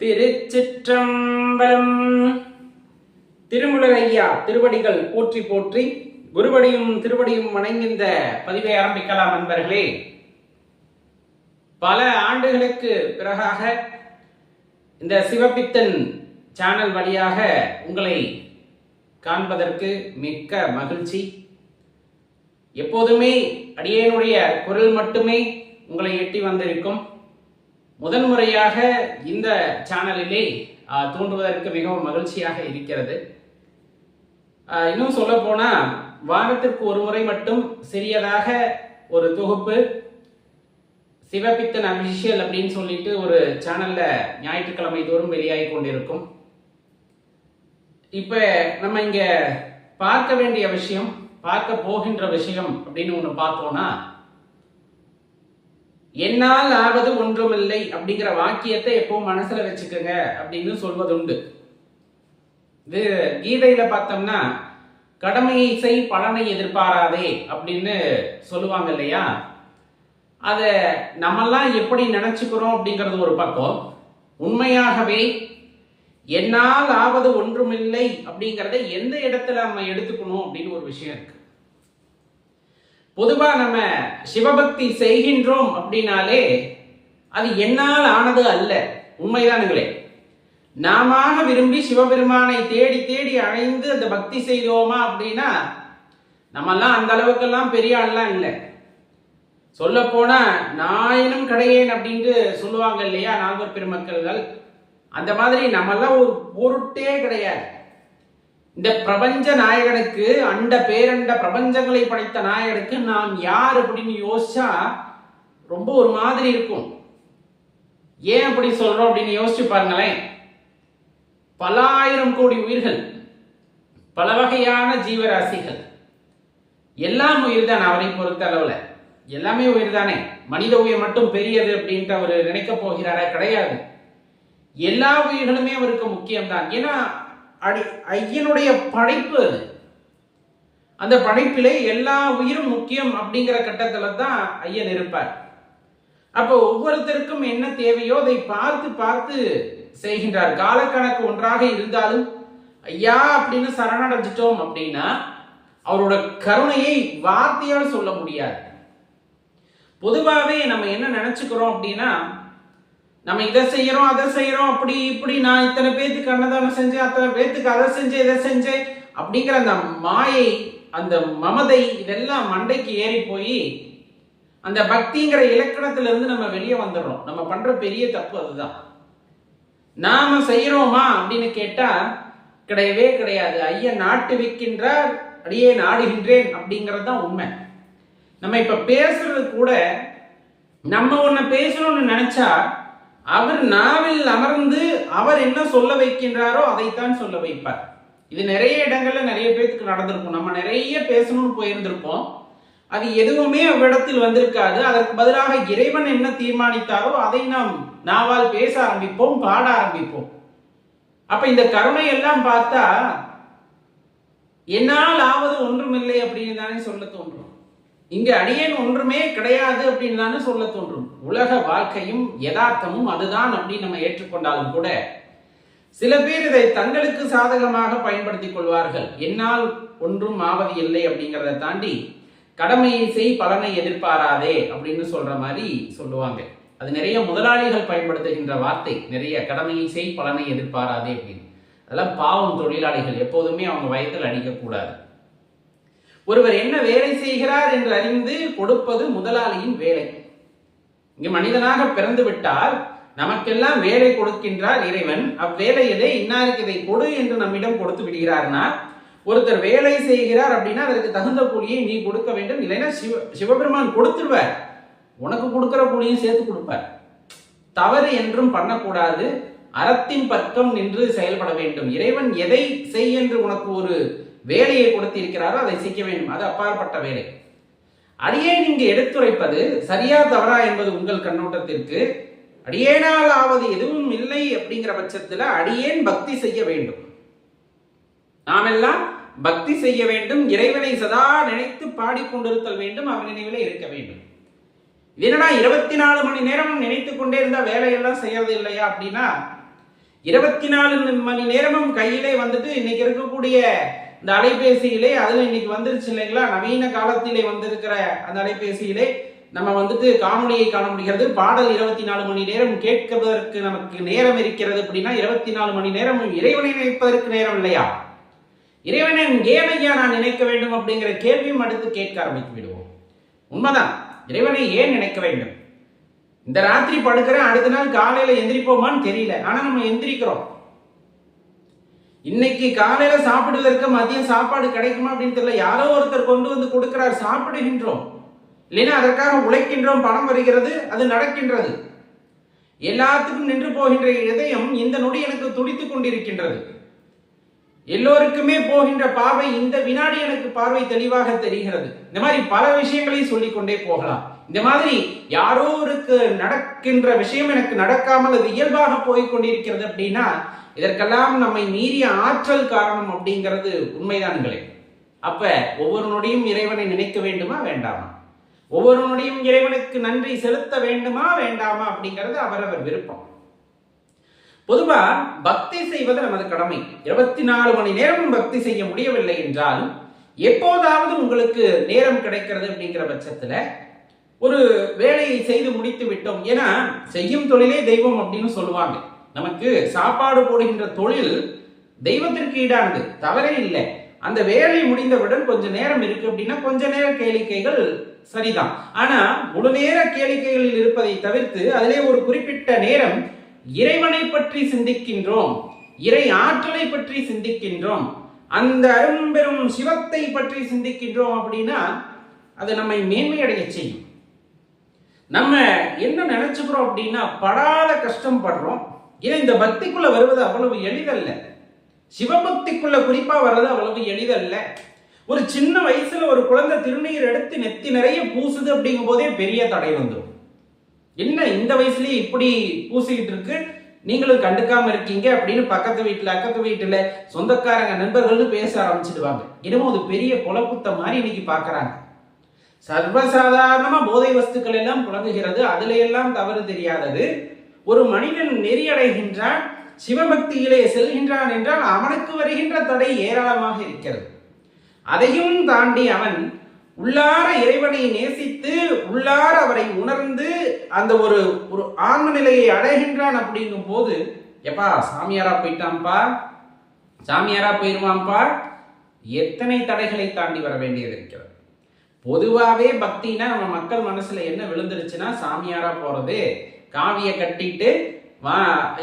திருச்சிற்றம்பலம். திருமுருகையா திருவடிகள் போற்றி போற்றி குருவடியும் திருவடியும் வணங்கிந்த பதிவை ஆரம்பிக்கலாம் நண்பர்களே. பல ஆண்டுகளுக்கு பிறகாக இந்த சிவபித்தன் சேனல் வழியாக உங்களை காண்பதற்கு மிக்க மகிழ்ச்சி. எப்போதுமே அடியேனுடைய குரல் மட்டுமே உங்களை எட்டி வந்திருக்கும். முதன்முறையாக இந்த சேனலிலே தோன்றுவதற்கு மிகவும் மகிழ்ச்சியாக இருக்கிறது. இன்னும் சொல்ல போனா வாரத்திற்கு ஒரு முறை மட்டும் சிறியதாக ஒரு தொகுப்பு சிவபித்தன் அபிஷியல் அப்படின்னு சொல்லிட்டு ஒரு சேனல்ல ஞாயிற்றுக்கிழமை தோறும் வெளியாகி கொண்டிருக்கும். இப்ப நம்ம இங்க பார்க்க வேண்டிய விஷயம் பார்க்க போகின்ற விஷயம் அப்படின்னு ஒன்று பார்த்தோம்னா என்னால் ஆவது ஒன்றுமில்லை அப்படிங்கிற வாக்கியத்தை எப்போ மனசுல வச்சுக்கோங்க அப்படின்னு சொல்வதுண்டு. இது கீதையில பார்த்தோம்னா கடமையை செய் பலனை எதிர்பாராதே அப்படின்னு சொல்லுவாங்க இல்லையா? அத நம்மெல்லாம் எப்படி நினைச்சுக்கிறோம் அப்படிங்கிறது ஒரு பக்கம். உண்மையாகவே என்னால் ஆவது ஒன்றுமில்லை அப்படிங்கிறத எந்த இடத்துல நம்ம எடுத்துக்கணும் அப்படின்னு ஒரு விஷயம் இருக்கு. பொதுவா நம்ம சிவபக்தி செய்கின்றோம் அப்படின்னாலே அது என்னால் ஆனது அல்ல. உண்மைதானுங்களே. நாம விரும்பி சிவபெருமானை தேடி தேடி அழைந்து அந்த பக்தி செய்தோமா அப்படின்னா நம்மெல்லாம் அந்த அளவுக்கெல்லாம் பெரிய ஆள்லாம் இல்லை. சொல்ல போனா நாயனும் கடையேன் அப்படின்ட்டு சொல்லுவாங்க இல்லையா நால்வர் பெருமக்கள்கள்? அந்த மாதிரி நம்மெல்லாம் ஒரு பொருட்டே கிடையாது. இந்த பிரபஞ்ச நாயகனுக்கு அண்ட பேரண்ட பிரபஞ்சங்களை படைத்த நாயகனுக்கு நாம் யார் அப்படின்னு யோசிச்சா ரொம்ப ஒரு மாதிரி இருக்கும். ஏன் அப்படி சொல்றோம் அப்படின்னு யோசிச்சு பாருங்களேன். பல ஆயிரம் கோடி உயிர்கள் பல வகையான ஜீவராசிகள். எல்லாம் உயிர் தான் அவரை பொறுத்த அளவுல. எல்லாமே உயிர் தானே மனித உயிர் மட்டும் பெரியது அப்படின்ட்டு அவர் நினைக்க போகிறாரா? கிடையாது. எல்லா உயிர்களுமே அவருக்கு முக்கியம்தான். ஏன்னா அடி ஐயனுடைய படைப்பு அது. அந்த படைப்பிலே எல்லா உயிரும் முக்கியம் அப்படிங்கிற கட்டத்தில் தான் ஐயன் இருப்பார். அப்போ ஒவ்வொருத்தருக்கும் என்ன தேவையோ அதை பார்த்து பார்த்து செய்கின்றார். காலக்கணக்கு ஒன்றாக இருந்தாலும் ஐயா அப்படின்னு சரணடைஞ்சிட்டோம் அப்படின்னா அவரோட கருணையை வார்த்தையால் சொல்ல முடியாது. பொதுவாகவே நம்ம என்ன நினைச்சுக்கிறோம் அப்படின்னா நம்ம இதை செய்யறோம் அதை செய்யறோம் அப்படி இப்படி நான் இத்தனை பேத்துக்கு அன்னதானம் செஞ்சேன் அத்தனை பேத்துக்கு அதை செஞ்சேன் இதை செஞ்சேன் அப்படிங்கிற அந்த மாயை அந்த மமதை இதெல்லாம் மண்டைக்கு ஏறி போய் அந்த பக்திங்கிற இலக்கணத்துல இருந்து நம்ம வெளியே வந்துடுறோம். நம்ம பண்ற பெரிய தப்பு அதுதான். நாம செய்யறோமா அப்படின்னு கேட்டா கிடையவே கிடையாது. ஐயன் நாட்டு விற்கின்றார் அடியே நாடுகின்றேன் அப்படிங்கிறது தான் உண்மை. நம்ம இப்ப பேசுறது கூட நம்ம ஒண்ணு பேசணும்னு நினைச்சா அவர் நாவில் அமர்ந்து அவர் என்ன சொல்ல வைக்கின்றாரோ அதைத்தான் சொல்ல வைப்பார். இது நிறைய இடங்கள்ல நிறைய பேருக்கு நடந்திருக்கும். நம்ம நிறைய பேசணும்னு போயிருந்திருப்போம். அது எதுவுமே அவ்விடத்தில் வந்திருக்காது. அதற்கு பதிலாக இறைவன் என்ன தீர்மானித்தாரோ அதை நாம் நாவால் பேச ஆரம்பிப்போம் பாட ஆரம்பிப்போம். அப்ப இந்த கருணை எல்லாம் பார்த்தா என்னால் ஆவது ஒன்றுமில்லை அப்படின்னு தானே சொல்ல தோன்றும். இங்கு அடியேன் ஒன்றுமே கிடையாது அப்படின்னு தானே சொல்ல தோன்றும். உலக வாழ்க்கையும் யதார்த்தமும் அதுதான் அப்படின்னு நம்ம ஏற்றுக்கொண்டாலும் கூட சில பேர் இதை தங்களுக்கு சாதகமாக பயன்படுத்திக் கொள்வார்கள். என்னால் ஒன்றும் ஆவது இல்லை அப்படிங்கிறத தாண்டி கடமையை செய் பலனை எதிர்பாராதே அப்படின்னு சொல்ற மாதிரி சொல்லுவாங்க. அது நிறைய முதலாளிகள் பயன்படுத்துகின்ற வார்த்தை. நிறைய கடமையை செய் பலனை எதிர்பாராதே அப்படின்னு. அதெல்லாம் பாவம் தொழிலாளிகள். எப்போதுமே அவங்க வயத்தில் அடிக்கக்கூடாது. ஒருவர் என்ன வேலை செய்கிறார் என்று அறிந்து கொடுப்பது முதலாளியின் வேலை. இங்கு மனிதனாக பிறந்து விட்டால் நமக்கெல்லாம் வேலை கொடுக்கின்றார் இறைவன். அவ்வேலையிலே இன்னாருக்கு இதை கொடு என்று நம்மிடம் கொடுத்து விடுகிறார்னா ஒருத்தர் வேலை செய்கிறார் அப்படின்னா அதற்கு தகுந்த கூலியை நீ கொடுக்க வேண்டும். இல்லைன்னா சிவ சிவபெருமான் கொடுத்துருவார். உனக்கு கொடுக்கிற கூலியும் சேர்த்து கொடுப்பார். தவறு என்றும் பண்ணக்கூடாது. அறத்தின் பக்கம் நின்று செயல்பட வேண்டும். இறைவன் எதை செய் என்று உனக்கு ஒரு வேலையை கொடுத்திருக்கிறாரோ அதை செய்ய வேண்டும். அது அப்பாற்பட்ட வேலை. அடியேன் இங்கு எடுத்துரைப்பது சரியா தவறா என்பது உங்கள் கண்ணோட்டத்திற்கு அடியேனால் ஆவது எதுவும் இல்லை அப்படிங்கிற பட்சத்தில் அடியேன் பக்தி செய்ய வேண்டும். நாமெல்லாம் பக்தி செய்ய வேண்டும் இறைவனை சதா நினைத்து பாடிக்கொண்டிருத்தல் வேண்டும் அவன் நினைவில் இருக்க வேண்டும். என்னடா இருபத்தி நாலு மணி நேரம் நினைத்து கொண்டே இருந்தா வேலையெல்லாம் செய்யறது இல்லையா அப்படின்னா இருபத்தி நாலு மணி நேரமும் கையிலே வந்துட்டு இன்னைக்கு இருக்கக்கூடிய இந்த அலைபேசியிலே அதுல இன்னைக்கு வந்துருச்சு இல்லைங்களா? நவீன காலத்திலே வந்திருக்கிற அந்த அலைபேசியிலே நம்ம வந்துட்டு காமெடியை காண முடிகிறது. பாடல் இருபத்தி நாலு மணி நேரம் கேட்கவதற்கு நமக்கு நேரம் இருக்கிறது அப்படின்னா இருபத்தி நாலு மணி நேரம் இறைவனை நினைப்பதற்கு நேரம் இல்லையா? இறைவனை ஏன் ஐயா நான் நினைக்க வேண்டும் அப்படிங்கிற கேள்வியும் அடுத்து கேட்க ஆரம்பித்து விடுவோம். உண்மைதான். இறைவனை ஏன் நினைக்க வேண்டும்? இந்த ராத்திரி படுக்கிறேன் அடுத்த நாள் காலையில எந்திரிப்போமான்னு தெரியல. ஆனா நம்ம எந்திரிக்கிறோம். இன்னைக்கு காலையில சாப்பிடுவதற்கு மதியம் சாப்பாடு கிடைக்குமா அப்படின்னு தெரியல. யாரோ ஒருத்தர் கொண்டு வந்து கொடுக்கிறார் சாப்பிடுகின்றோம். இல்லைன்னா அதற்காக உழைக்கின்றோம் பணம் வருகிறது அது நடக்கின்றது. எல்லாத்துக்கும் நின்று போகின்ற இதயம் இந்த நொடி எனக்கு துடித்துக் கொண்டிருக்கின்றது. எல்லோருக்குமே போகின்ற பார்வை இந்த வினாடி எனக்கு பார்வை தெளிவாக தெரிகிறது. இந்த மாதிரி பல விஷயங்களையும் சொல்லிக்கொண்டே போகலாம். இந்த மாதிரி யாரோருக்கு நடக்கின்ற விஷயம் எனக்கு நடக்காமல் அது இயல்பாக போய் கொண்டிருக்கிறது அப்படின்னா இதற்கெல்லாம் நம்மை மீறிய ஆற்றல் காரணம் அப்படிங்கிறது உண்மைதான்களே அப்ப ஒவ்வொரு நொடியும் இறைவனை நினைக்க வேண்டுமா வேண்டாமா? ஒவ்வொரு நொடியும் இறைவனுக்கு நன்றி செலுத்த வேண்டுமா வேண்டாமா அப்படிங்கிறது அவரவர் விருப்பம். பொதுவா பக்தி செய்வது நமது கடமை. இருபத்தி நாலு மணி நேரமும் பக்தி செய்ய முடியவில்லை என்றால் எப்போதாவது உங்களுக்கு நேரம் கிடைக்கிறது அப்படிங்கிற பட்சத்துல ஒரு வேலையை செய்து முடித்து விட்டோம். ஏன்னா செய்யும் தொழிலே தெய்வம் அப்படின்னு சொல்லுவாங்க. நமக்கு சாப்பாடு போடுகின்ற தொழில் தெய்வத்திற்கு ஈடானது. தவறே இல்லை. அந்த வேலை முடிந்தவுடன் கொஞ்ச நேரம் இருக்கு அப்படின்னா கொஞ்ச நேர கேளிக்கைகள் சரிதான். ஆனா முழு நேர கேளிக்கைகளில் இருப்பதை தவிர்த்து அதிலே ஒரு குறிப்பிட்ட நேரம் இறைவனை பற்றி சிந்திக்கின்றோம். இறை ஆற்றலை பற்றி சிந்திக்கின்றோம். அந்த அரும்பெரும் சிவத்தை பற்றி சிந்திக்கின்றோம் அப்படின்னா அது நம்மை மேன்மையடைய செய்யும். நம்ம என்ன நினைச்சுக்கிறோம் அப்படின்னா படாத கஷ்டம் படுறோம் ஏன்னா இந்த பக்திக்குள்ள வருவது அவ்வளவு எளிதல்ல. சிவபக்திக்குள்ள குறிப்பா வர்றது அவ்வளவு எளிதல்ல. ஒரு சின்ன வயசுல ஒரு குழந்தை திருநீர் எடுத்து நெத்தி நிறைய பூசுது அப்படிங்கும் போதே பெரிய தடை வந்துடும். என்ன இந்த வயசுலயே இப்படி பூசிக்கிட்டு இருக்கு? நீங்களும் கண்டுக்காம இருக்கீங்க அப்படின்னு பக்கத்து வீட்டுல அக்கத்து வீட்டுல சொந்தக்காரங்க நண்பர்கள்னு பேச ஆரம்பிச்சிடுவாங்க. என்னமோ அது பெரிய குலப்புத்த மாதிரி இன்னைக்கு பாக்குறாங்க. சர்வசாதாரணமா போதை வஸ்துக்கள் எல்லாம் புழங்குகிறது. அதுல எல்லாம் தவறு தெரியாதது. ஒரு மனிதன் நெறியடைகின்றான் சிவபக்தியிலே செல்கின்றான் என்றால் அவனுக்கு வருகின்ற தடை ஏராளமாக இருக்கிறது. அதையும் தாண்டி அவன் உள்ளார இறைவனை நேசித்து உள்ளார அவரை உணர்ந்து அந்த ஒரு ஒரு ஆன்ம நிலையை அடைகின்றான் அப்படிங்கும் போது எப்பா சாமியாரா போயிட்டான்ப்பா? சாமியாரா போயிடுவான்ப்பா எத்தனை தடைகளை தாண்டி வர வேண்டியது இருக்கிறது? பொதுவாகவே பக்தினா நம்ம மக்கள் மனசுல என்ன விழுந்துருச்சுன்னா சாமியாரா போறது காவிய கட்டிட்டு வா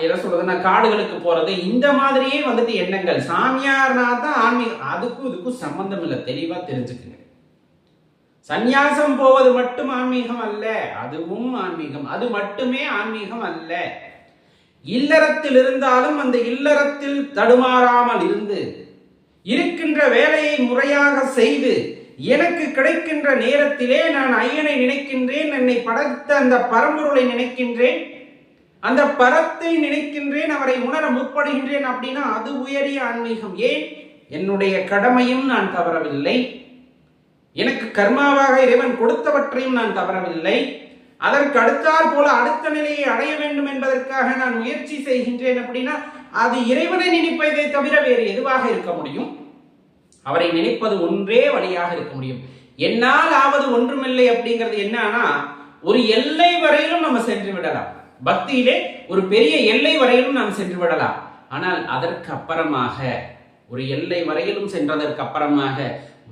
என்ன சொல்றதுன்னா காடுகளுக்கு போறது இந்த மாதிரியே வந்துட்டு எண்ணங்கள். சாமியார்னா தான் ஆன்மீகம் அதுக்கும் இதுக்கும் சம்பந்தம் இல்லை. தெளிவா தெரிஞ்சுக்குங்க. சந்நியாசம் போவது மட்டும் ஆன்மீகம் அல்ல அதுவும் ஆன்மீகம். அது மட்டுமே ஆன்மீகம் அல்ல. இல்லறத்தில் இருந்தாலும் அந்த இல்லறத்தில் தடுமாறாமல் இருந்து இருக்கின்ற வேலையை முறையாக செய்து எனக்கு கிடைக்கின்ற நேரத்திலே நான் ஐயனை நினைக்கின்றேன் என்னை படைத்த அந்த பரம்பொருளை நினைக்கின்றேன். அந்த பரத்தை நினைக்கின்றேன் அவரை உணர முற்படுகின்றேன் அப்படின்னா அது உயரிய ஆன்மீகம். ஏன்? என்னுடைய கடமையும் நான் தவறவில்லை. எனக்கு கர்மாவாக இறைவன் கொடுத்தவற்றையும் நான் தவறவில்லை. அதற்கு அடுத்தாற் போல அடுத்த நிலையை அடைய வேண்டும் என்பதற்காக நான் முயற்சி செய்கின்றேன் அப்படின்னா அது இறைவனை நினைப்பதை தவிர வேறு எதுவாக இருக்க முடியும்? அவரை நினைப்பது ஒன்றே வழியாக இருக்க முடியும். என்னால் ஆவது ஒன்றுமில்லை அப்படிங்கிறது என்னன்னா ஒரு எல்லை வரையிலும் நம்ம சென்று விடலாம். பக்தியிலே ஒரு பெரிய எல்லை வரையிலும் நாம் சென்று விடலாம். ஆனால் அதற்கு அப்புறமாக ஒரு எல்லை வரையிலும் சென்றதற்கு அப்புறமாக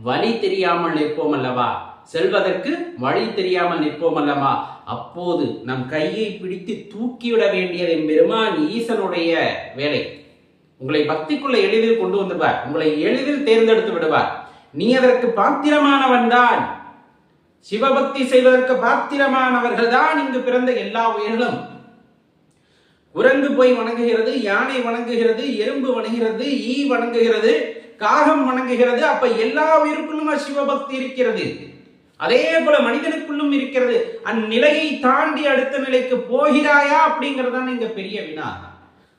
வழி தெரியாமல் நிற்போம் அல்லவா? செல்வதற்கு வழி தெரியாமல் நிற்போம் அல்லவா? அப்போது நம் கையை பிடித்து தூக்கிவிட வேண்டியது பெருமான் ஈசனுடைய வேலை. உங்களை பக்திக்குள்ள எளிதில் கொண்டு வந்துடுவார். உங்களை எளிதில் தேர்ந்தெடுத்து விடுவார். நீ அதற்கு பாத்திரமானவன் தான். சிவபக்தி செய்வதற்கு பாத்திரமானவர்கள் தான் இங்கு பிறந்த எல்லா உயிர்களும். குரங்கு போய் வணங்குகிறது யானை வணங்குகிறது எறும்பு வணங்குகிறது ஈ வணங்குகிறது காகம் வணங்குகிறது அப்ப எல்லா உயிருக்குள்ளும் சிவபக்தி இருக்கிறது. அதே போல மனிதனுக்குள்ளும் இருக்கிறது. அந்நிலையை தாண்டி அடுத்த நிலைக்கு போகிறாயா அப்படிங்கறதான் இங்க பெரிய வினா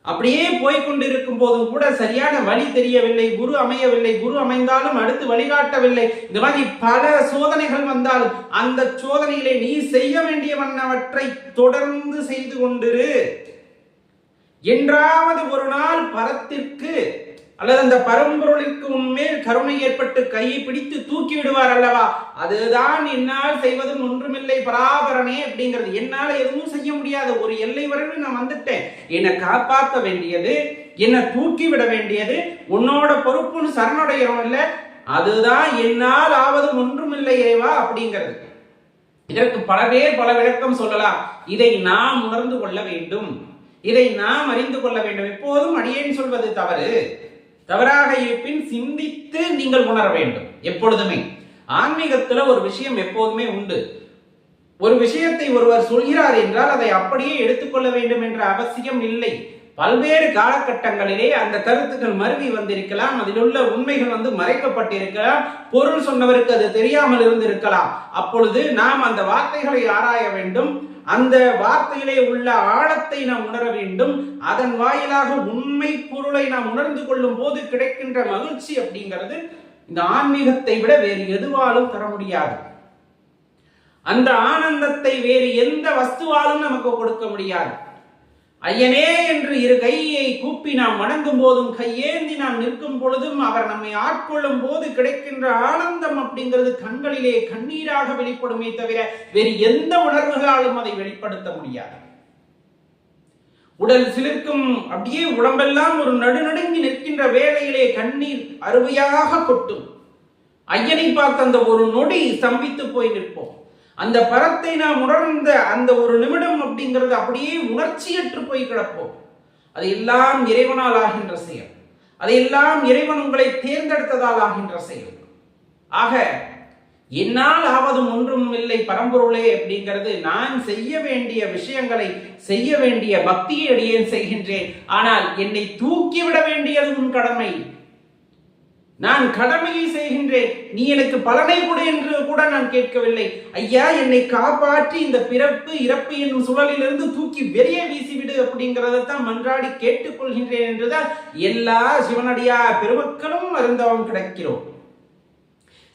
அப்படியே போய்கொண்டிருக்கும் போதும் கூட சரியான வழி தெரியவில்லை. குரு அமையவில்லை. குரு அமைந்தாலும் அடுத்து வழிகாட்டவில்லை. இந்த மாதிரி பல சோதனைகள் வந்தாலும் அந்த சோதனையிலே நீ செய்ய வேண்டியவன்னவற்றை தொடர்ந்து செய்து கொண்டிரு. என்றாவது ஒரு நாள் பரத்திற்கு அல்லது அந்த பரம்பொருளுக்கு உன்மேல் கருணை ஏற்பட்டு கையை பிடித்து தூக்கி விடுவார் அல்லவா? அதுதான் என்னால் செய்வதும் ஒன்றுமில்லை பராபரனே அப்படிங்கிறது. என்னால எதுவும் செய்ய முடியாது. ஒரு எல்லை வரையில் நான் வந்துட்டேன். என்னை காப்பாற்ற வேண்டியது என்னை தூக்கி விட வேண்டியது உன்னோட பொறுப்புன்னு சரணடைகிறோம் இல்ல அதுதான் என்னால் ஆவதும் ஒன்றுமில்லையேவா அப்படிங்கிறது. இதற்கு பல பேர் பல விளக்கம் சொல்லலாம். இதை நாம் உணர்ந்து கொள்ள வேண்டும். இதை நாம் அறிந்து கொள்ள வேண்டும். எப்போதும் அடியேன் சொல்வது தவறு. தவறாக இருப்பின் சிந்தித்து நீங்கள் உணர வேண்டும் எப்பொழுதுமே. ஆன்மீகத்துல ஒரு விஷயம் எப்போதுமே உண்டு. ஒரு விஷயத்தை ஒருவர் சொல்கிறார் என்றால் அதை அப்படியே எடுத்துக்கொள்ள வேண்டும் என்ற அவசியம் இல்லை. பல்வேறு காலகட்டங்களிலே அந்த கருத்துக்கள் மருவி வந்திருக்கலாம் அதில் உள்ள உண்மைகள் வந்து மறைக்கப்பட்டிருக்கலாம் பொருள் சொன்னவருக்கு அது தெரியாமல் இருந்திருக்கலாம். அப்பொழுது நாம் அந்த வார்த்தைகளை ஆராய வேண்டும். அந்த வார்த்தையிலே உள்ள ஆழத்தை நாம் உணர வேண்டும். அதன் வாயிலாக உண்மை பொருளை நாம் உணர்ந்து கொள்ளும் போது கிடைக்கின்ற மகிழ்ச்சி அப்படிங்கிறது இந்த ஆன்மீகத்தை விட வேறு எதுவாலும் தர முடியாது. அந்த ஆனந்தத்தை வேறு எந்த வஸ்துவாலும் நமக்கு கொடுக்க முடியாது. ஐயனே என்று இரு கையை கூப்பி நாம் வணங்கும் போதும் கையேந்தி நாம் நிற்கும் பொழுதும் அவர் நம்மை ஆட்கொள்ளும் போது கிடைக்கின்ற ஆனந்தம் அப்படிங்கிறது கண்களிலே கண்ணீராக வெளிப்படுமே தவிர வேறு எந்த உணர்வுகளாலும் அதை வெளிப்படுத்த முடியாது. உடல் சிலிர்க்கும் அப்படியே உடம்பெல்லாம் ஒரு நடுநடுங்கி நிற்கின்ற வேளையிலே கண்ணீர் அருமையாக கொட்டும். ஐயனை பார்த்த அந்த ஒரு நொடி ஸ்தம்பித்து போய் நிற்போம். அந்த பரத்தை நாம் உணர்ந்த அந்த ஒரு நிமிடம் அப்படிங்கிறது அப்படியே உணர்ச்சியற்று போய் கிடப்போம். அது எல்லாம் இறைவனால் ஆகின்ற செயல். அதையெல்லாம் இறைவன் உங்களை தேர்ந்தெடுத்ததால் ஆகின்ற செயல். ஆக என்னால் ஆவதும் ஒன்றும் இல்லை பரம்பொருளே அப்படிங்கிறது நான் செய்ய வேண்டிய விஷயங்களை செய்ய வேண்டிய பக்தியை அடியேன் செய்கின்றேன். ஆனால் என்னை தூக்கிவிட வேண்டியது உன் கடமை. நான் கடமையை செய்கின்றேன். நீ எனக்கு பலனை கொடு என்று கூட நான் கேட்கவில்லை. ஐயா என்னை காப்பாற்றி இந்த பிறப்பு இறப்பு என்னும் சுழலிலிருந்து தூக்கி வெளியே வீசிவிடு அப்படிங்கிறதத்தான் மன்றாடி கேட்டுக்கொள்கின்றேன் என்றுதான் எல்லா சிவனடியா பெருமக்களும் அருந்தவம் கிடைக்கிறோம்.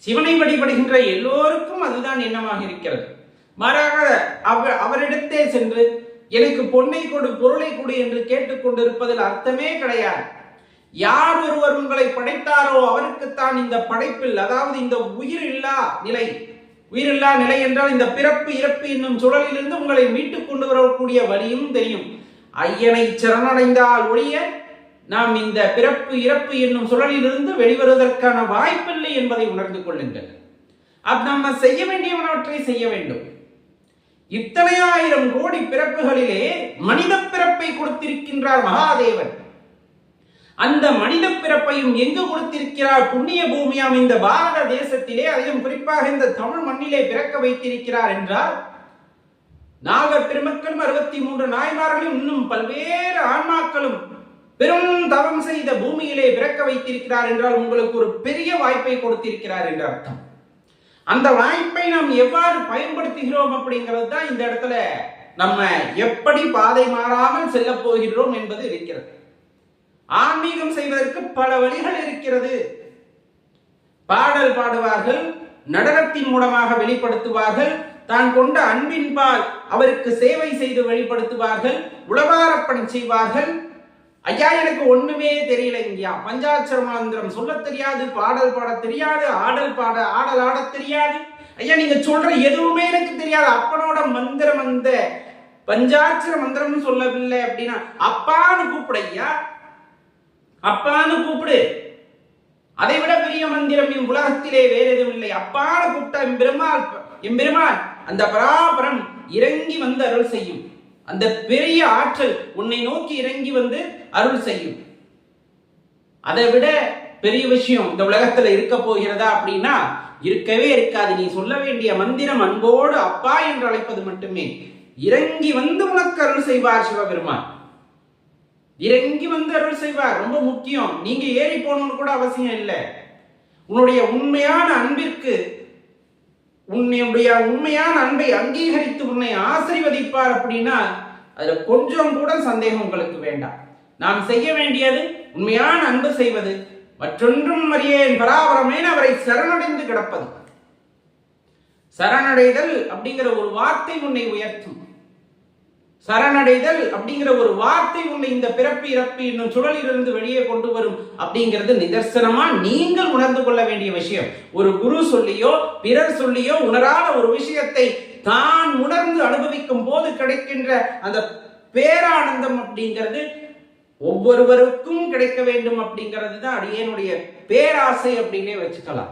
சிவனை வழிபடுகின்ற எல்லோருக்கும் அதுதான் எண்ணமாக இருக்கிறது. மாறாக அவர் அவரிடத்தே சென்று எனக்கு பொன்னை கொடு பொருளை கொடு என்று கேட்டுக்கொண்டிருப்பதில் அர்த்தமே கிடையாது. யார் ஒருவர் உங்களை படைத்தாரோ அவருக்குத்தான் இந்த படைப்பில் அதாவது இந்த உயிர் இல்லா நிலை. உயிரில்லா நிலை என்றால் இந்த பிறப்பு இறப்பு என்னும் சுழலிலிருந்து உங்களை மீட்டுக் கொண்டு வரக்கூடிய வழியும் தெரியும். ஐயனை சரணடைந்தால் ஒழிய நாம் இந்த பிறப்பு இறப்பு என்னும் சுழலிலிருந்து வெளிவருவதற்கான வாய்ப்பில்லை என்பதை உணர்ந்து கொள்ளுங்கள். அது நம்ம செய்ய வேண்டியவனவற்றை செய்ய வேண்டும். இத்தனை ஆயிரம் கோடி பிறப்புகளிலே மனித பிறப்பை கொடுத்திருக்கின்றார் மகாதேவன். அந்த மனித பிறப்பையும் எங்கு கொடுத்திருக்கிறார்? புண்ணிய பூமியாம் இந்த பாரத தேசத்திலே அதிலும் குறிப்பாக இந்த தமிழ் மண்ணிலே பிறக்க வைத்திருக்கிறார் என்றால் நாக பெருமக்களும் அறுபத்தி மூன்று நாய்மார்களும் இன்னும் பல்வேறு ஆன்மாக்களும் பெரும் தவம் செய்த பூமியிலே பிறக்க வைத்திருக்கிறார் என்றால் உங்களுக்கு ஒரு பெரிய வாய்ப்பை கொடுத்திருக்கிறார் என்று அர்த்தம். அந்த வாய்ப்பை நாம் எவ்வாறு பயன்படுத்துகிறோம் அப்படிங்கிறது தான் இந்த இடத்துல நம்ம எப்படி பாதை மாறாமல் செல்ல போகிறோம் என்பது இருக்கிறது. ஆன்மீகம் செய்வதற்கு பல வழிகள் இருக்கிறது. பாடல் பாடுவார்கள் நடனத்தின் மூலமாக வெளிப்படுத்துவார்கள் தான் கொண்ட அன்பின் பால் அவருக்கு சேவை செய்து வெளிப்படுத்துவார்கள் உளவாரப்பணி செய்வார்கள். ஐயா எனக்கு ஒண்ணுமே தெரியல இங்கயா? பஞ்சாட்சர மந்திரம் சொல்ல தெரியாது பாடல் பாட தெரியாது ஆடல் பாட ஆடல் ஆட தெரியாது. ஐயா நீங்க சொல்ற எதுவுமே எனக்கு தெரியாது. அப்பனோட மந்திரம் அந்த பஞ்சாட்சர மந்திரம்னு சொல்லவில்லை அப்படின்னா அப்பான்னு கூப்பிட ஐயா. அப்பான்னு கூப்பிடு. அதை விட பெரிய மந்திரம் என் உலகத்திலே வேற எதுவும் இல்லை. அப்பான்னு கூப்பிட்ட எம்பெருமாள் எம்பெருமான் அந்த பராபரம் இறங்கி வந்து அருள் செய்யும். அந்த பெரிய ஆற்றல் உன்னை நோக்கி இறங்கி வந்து அருள் செய்யும். அதை விட பெரிய விஷயம் இந்த உலகத்துல இருக்க போகிறதா அப்படின்னா இருக்கவே இருக்காது. நீ சொல்ல வேண்டிய மந்திரம் அன்போடு அப்பா என்று அழைப்பது மட்டுமே. இறங்கி வந்து உனக்கு அருள் செய்வார் சிவபெருமான். இறங்கி வந்து அருள் செய்வார். ரொம்ப முக்கியம். நீங்க ஏறி போகணும்னு கூட அவசியம் இல்லை. உன்னுடைய உண்மையான அன்பிற்கு உன்னுடைய உண்மையான அன்பை அங்கீகரித்து உன்னை ஆசீர்வதிப்பார் அப்படின்னா அதுல கொஞ்சம் கூட சந்தேகம் உங்களுக்கு வேண்டாம். நாம் செய்ய வேண்டியது உண்மையான அன்பு செய்வது. மற்றொன்றும் அறியேன் பராபரமேன அவரை சரணடைந்து கிடப்பது. சரணடைதல் அப்படிங்கிற ஒரு வார்த்தை உன்னை உயர்த்தும். சரணடைதல் அப்படிங்கிற ஒரு வார்த்தை உன்னை இந்த பிறப்பு இறப்பு என்னும் சுழலிலிருந்து வெளியே கொண்டு வரும் அப்படிங்கிறது நிதர்சனமா நீங்கள் உணர்ந்து கொள்ள வேண்டிய விஷயம். ஒரு குரு சொல்லியோ பிறர் சொல்லியோ உணராத ஒரு விஷயத்தை தான் உணர்ந்து அனுபவிக்கும் போது கிடைக்கின்ற அந்த பேரானந்தம் அப்படிங்கிறது ஒவ்வொருவருக்கும் கிடைக்க வேண்டும் அப்படிங்கிறது தான் அடியனுடைய பேராசை அப்படின்னே வச்சுக்கலாம்.